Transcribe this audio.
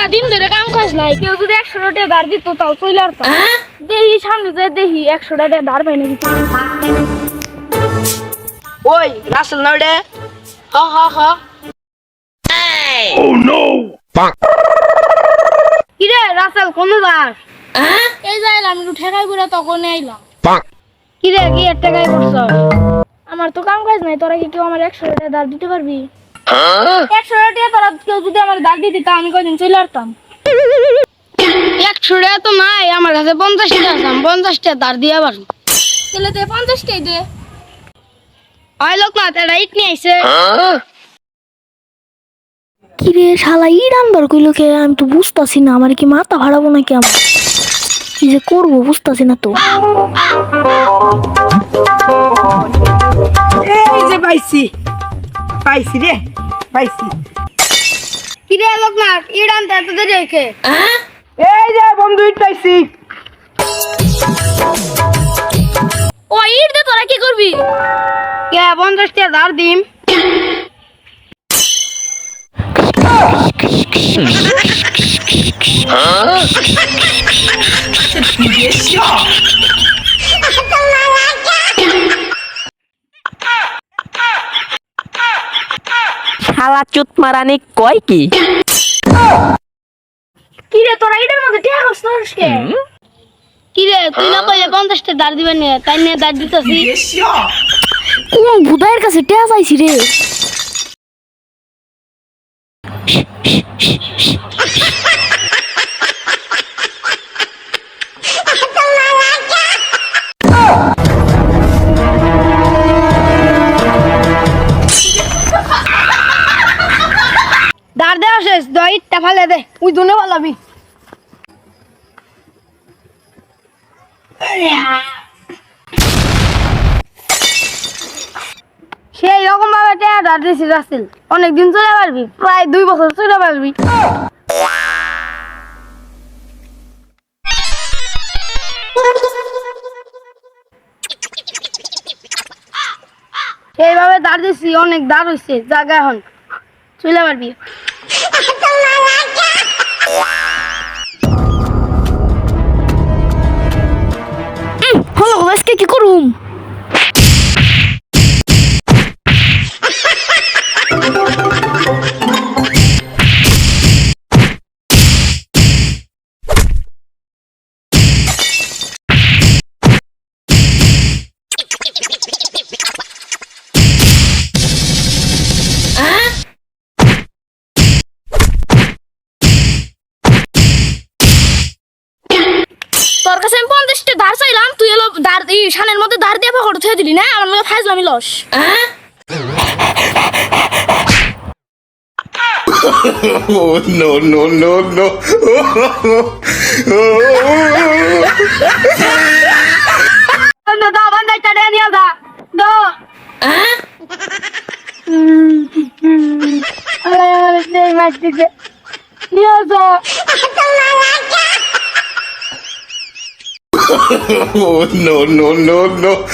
পুরা দিন ধরে কাম কাজ নাই। কেউ যদি একশো টাকা ধার দিত তাও চলে আর দেখি সামনে যে দেখি একশো টাকা ধার পাই নাকি ওই রাসেল না ওটা হ হ হ। কিরে রাসেল কোন যাস? এই যাইলাম একটু ঠেকাই করে তখন আইলাম। কিরে কি এর টাকাই করছ আমার তো কাম কাজ নাই তোরা কি কেউ আমার একশো টাকা ধার দিতে পারবি? একশো টাকা তোরা কেউ যদি আমার ধার দিতে তা আমি কদিন চলে আসতাম? একশো টাকা তো নাই আমার কাছে পঞ্চাশ টাকা আছে পঞ্চাশ টাকা ধার দিয়ে পারব তাহলে তুই পঞ্চাশ টাকা দে। আই লোক না এটা ইট নিয়ে আইছে। কিরে শালা ইট আনবার কইলো কে? আমি তো বুঝতাছি না আমার কি মাথা ভাড়াবো নাকি আমার? কি যে করব বুঝতাছি না তো। এই যে পাইছি পাইছি রে। পাইছি। কিরে লোক না ইট আনতে এত দেরি রেখে এই যে বন্ধু ইট পাইছি। ও ইট দে তোরা কি করবি? কে টাকা ধার দিম? শালা চুত মারানি কয় কি? কিরে তোরা ইটের মধ্যে টাকা করছ করিস কিরে তুই না কইলে পঞ্চাশ দাঁড় দিবেন না তাই নিয়ে দাঁড় দিতেছি। কোন ভুদাইয়ের কাছে টেয়া চাইছি রে। ধার দেওয়া শেষ, দ, ইটটা ফালে দে। ওই দুনে পালাবি সেই রকম ভাবে টাকা ধার দিয়েছি রাসেল। অনেকদিন চলে পারবি, প্রায় দুই বছর চলে পারবি। সেইভাবে ধার দিয়েছি অনেক দাঁড় হয়েছে জায়গা এখন। চলে পারবি হলো আজকে কি করুম? তোর কাছে আমি পঞ্চাশটা ধার চাইলাম তুই এলো ধার এই সানের মধ্যে ধার দিয়ে পকেট থুয়ে দিলি না? আমার মধ্যে ফাইজলাম আমি loss. Oh no no no no! দা বান্দাই টাড়ে নিয়ে দা। দো নিয়ে যা। Oh no no no no!